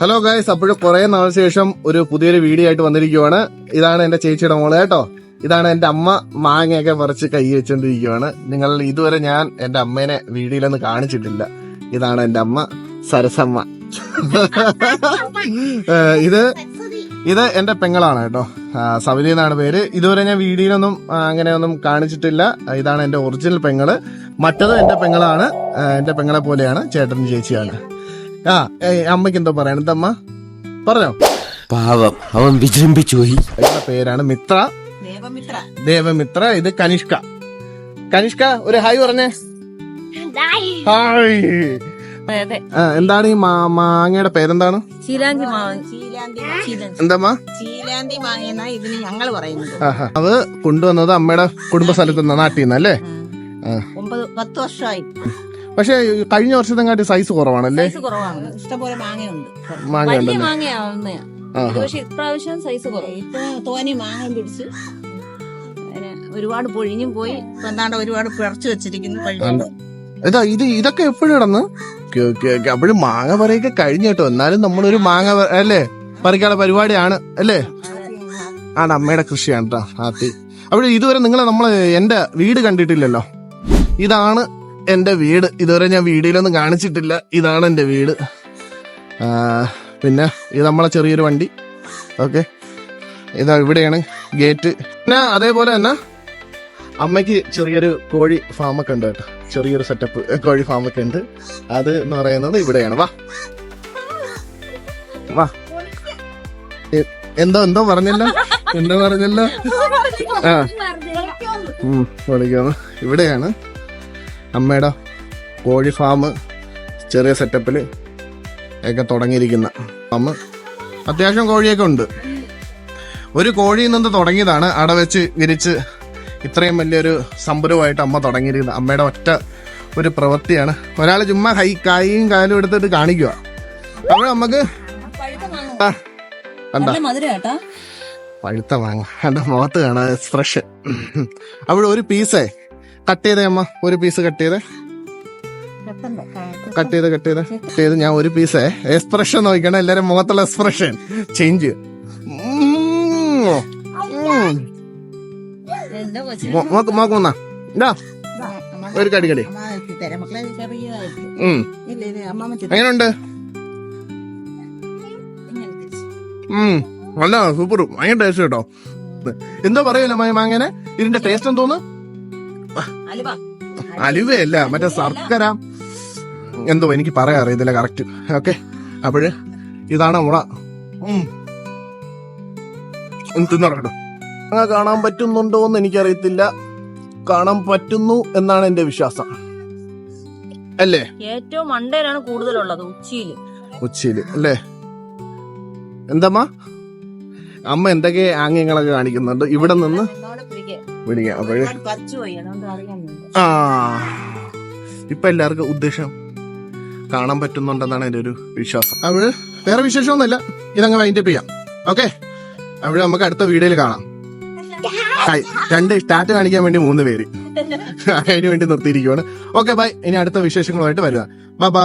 Hello guys അപ്പോഴും കുറെ നാൾ ശേഷം ഒരു പുതിയൊരു വീഡിയോ ആയിട്ട് വന്നിരിക്കുവാണ്. ഇതാണ് എന്റെ ചേച്ചിയുടെ മോൾ കേട്ടോ. ഇതാണ് എന്റെ അമ്മ മാങ്ങയൊക്കെ പറിച്ച് കൈ വെച്ചോണ്ടിരിക്കുവാണ്. നിങ്ങൾ ഇതുവരെ ഞാൻ എന്റെ അമ്മേനെ വീഡിയോയിലൊന്നും കാണിച്ചിട്ടില്ല. ഇതാണ് എന്റെ അമ്മ സരസമ്മ. ഇത് ഇത് എന്റെ പെങ്ങളാണ് കേട്ടോ. സവിനി എന്നാണ് പേര്. ഇതുവരെ ഞാൻ വീഡിയോയിലൊന്നും അങ്ങനെയൊന്നും കാണിച്ചിട്ടില്ല. ഇതാണ് എന്റെ ഒറിജിനൽ പെങ്ങൾ. മറ്റത് എന്റെ പെങ്ങളാണ്. എന്റെ പെങ്ങളെ പോലെയാണ് ചേട്ടൻ ചേച്ചിയാണ്. ആ അമ്മയ്ക്ക് എന്തോ പറയാൻ എന്തമ്മ? പറഞ്ഞോ. പാവം. അവൻ വിജൃംഭിച്ചു പോയി. പേരാണ്? മിത്ര. ദേവമിത്ര. ദേവമിത്ര ഇത് കനിഷ്ക. കനിഷ്ക ഒരു ഹായ് പറഞ്ഞേ. ഹായ്. ആ, എന്താണ് ഈ മാങ്ങയുടെ പേരെന്താണ്? എന്താ ചീലാന്തി മാങ്ങ. ഇതിന് ഞങ്ങൾ പറയുന്നത്. അത് കൊണ്ടുവന്നത് അമ്മയുടെ കുടുംബ സ്ഥലത്ത് നിന്ന് നാട്ടിൽ നിന്നല്ലേ അല്ലേ? ഒമ്പത് പത്ത് വർഷമായി. പക്ഷെ കഴിഞ്ഞ വർഷത്തെങ്ങാട്ടി സൈസ് കുറവാണല്ലേ? സൈസ് കുറവാണ്. ഇഷ്ടംപോലെ മാങ്ങയുണ്ട്. മാങ്ങ വലിയ ഉണ്ടല്ലേ മാങ്ങയാവുന്നയാ ആഹാ. പക്ഷെ ഇപ്രാവശ്യം സൈസ് കുറവ്. ഇപ്പൊ തോനി മാങ്ങ പിടിച്ച് അതിന് ഒരുപാട് പൊഴിഞ്ഞും പോയി. ഇപ്പൊ എന്താണ്ട് ഒരുപാട് പിറച്ചു വെച്ചിരിക്കുന്നു പഴുത്ത ഇതാ ഇത് ഇതൊക്കെ എപ്പോഴും ഇടന്ന്? അപ്പോഴും മാങ്ങ പറയൊക്കെ കഴിഞ്ഞു കേട്ടോ. എന്നാലും നമ്മളൊരു മാങ്ങ പ- അല്ലേ? പറിക്കാനുള്ള പരിപാടിയാണ്. അല്ലേ? ആണ് അമ്മയുടെ കൃഷിയാണ് കേട്ടോ ആത്തി. അപ്പോൾ ഇതുവരെ നിങ്ങളെ നമ്മൾ എന്റെ വീട് കണ്ടിട്ടില്ലല്ലോ. ഇതാണ് എന്റെ വീട്. ഇതുവരെ ഞാൻ വീഡിയോയിലൊന്നും കാണിച്ചിട്ടില്ല. ഇതാണ് എന്റെ വീട്. പിന്നെ ഇത് നമ്മളെ ചെറിയൊരു വണ്ടി. ഓക്കെ. ഇതാ ഇവിടെയാണ് ഗേറ്റ്. പിന്നെ അതേപോലെ തന്നെ അമ്മയ്ക്ക് ചെറിയൊരു കോഴി ഫാമൊക്കെ ഉണ്ട് കേട്ടോ. ചെറിയൊരു സെറ്റപ്പ് കോഴി ഫാമൊക്കെ ഉണ്ട്. അത് എന്ന് പറയുന്നത് ഇവിടെയാണ്. വാ. വാ. എന്തോ എന്തോ പറഞ്ഞല്ലോ? എന്തോ പറഞ്ഞല്ലോ? ആ. വിളിക്കുന്നു ഇവിടെയാണ്. അമ്മയുടെ കോഴി ഫാം ചെറിയ സെറ്റപ്പിൽ ഒക്കെ തുടങ്ങിയിരിക്കുന്ന ഫാം അത്യാവശ്യം കോഴിയൊക്കെ ഉണ്ട്. ഒരു കോഴിയിൽ നിന്ന് തുടങ്ങിയതാണ്. അട വെച്ച് വിരിച്ച് ഇത്രയും വലിയൊരു സംഭരമായിട്ട് അമ്മ തുടങ്ങിയിരിക്കുന്നത്. അമ്മയുടെ ഒറ്റ ഒരു പ്രവൃത്തിയാണ്. ഒരാൾ ചുമ്മാ കൈ കൈയും കാലും എടുത്തിട്ട് കാണിക്കുക അപ്പോൾ നമുക്ക് പഴുത്ത മാങ്ങ. എന്റെ മുഖത്ത് കാണാൻ എക്സ്പ്രഷൻ അവിടെ ഒരു പീസേ കട്ട് ചെയ്തേ അമ്മ ഒരു പീസ് കട്ട് ചെയ്തേ. കട്ട് ചെയ്ത് കട്ട് ചെയ്ത് കട്ട് ചെയ്ത് ഞാൻ ഒരു പീസ് എക്സ്പ്രഷൻ നോക്കണം എല്ലാരും മുഖത്തുള്ള എക്സ്പ്രഷൻ ചേഞ്ച് ഒരു കടി കടി. എങ്ങനുണ്ട്? നല്ല സൂപ്പർ ഭയങ്കര ടേസ്റ്റ് കേട്ടോ. എന്തോ പറയല്ലോ മാങ്ങനെ? ഇതിന്റെ ടേസ്റ്റ് എന്തോന്ന്? അലുവയല്ല മറ്റേ ശർക്കര. എന്തോ എനിക്ക് പറയാ അറിയത്തില്ല കറക്റ്റ് ഓക്കെ അപ്പോഴ് ഇതാണ് മുള. തിന്നടക്കട്ടോ അങ്ങനെ കാണാൻ പറ്റുന്നുണ്ടോ എന്ന് എനിക്കറിയത്തില്ല. കാണാൻ പറ്റുന്നു എന്നാണ് എന്റെ വിശ്വാസം. അല്ലേ? ഏറ്റവും മണ്ടയിലാണ് കൂടുതലുള്ളത് ഉച്ചിയിൽ. ഉച്ചയിൽ അല്ലേ? എന്തമ്മ അമ്മ? എന്തൊക്കെ ആംഗ്യങ്ങളൊക്കെ കാണിക്കുന്നുണ്ട്? ഇവിടെ നിന്ന് വിളിക്കാം അപ്പോഴ് ആ. ഇപ്പൊ എല്ലാവർക്കും ഉദ്ദേശം കാണാൻ പറ്റുന്നുണ്ടെന്നാണ് എന്റെ ഒരു വിശ്വാസം. അവിടെ വേറെ വിശേഷമൊന്നുമില്ല. ഇതങ്ങ് വൈൻഡപ്പ് ചെയ്യാം. ഓക്കെ അവിടെ നമുക്ക് അടുത്ത വീഡിയോയിൽ കാണാം. രണ്ട് സ്റ്റാറ്റ് കാണിക്കാൻ വേണ്ടി മൂന്ന് പേര്. അതിനു വേണ്ടി നിർത്തിയിരിക്കുവാണ്. ഓക്കെ ബൈ ഇനി അടുത്ത വിശേഷങ്ങളുമായിട്ട് വരിക ബൈ ബൈ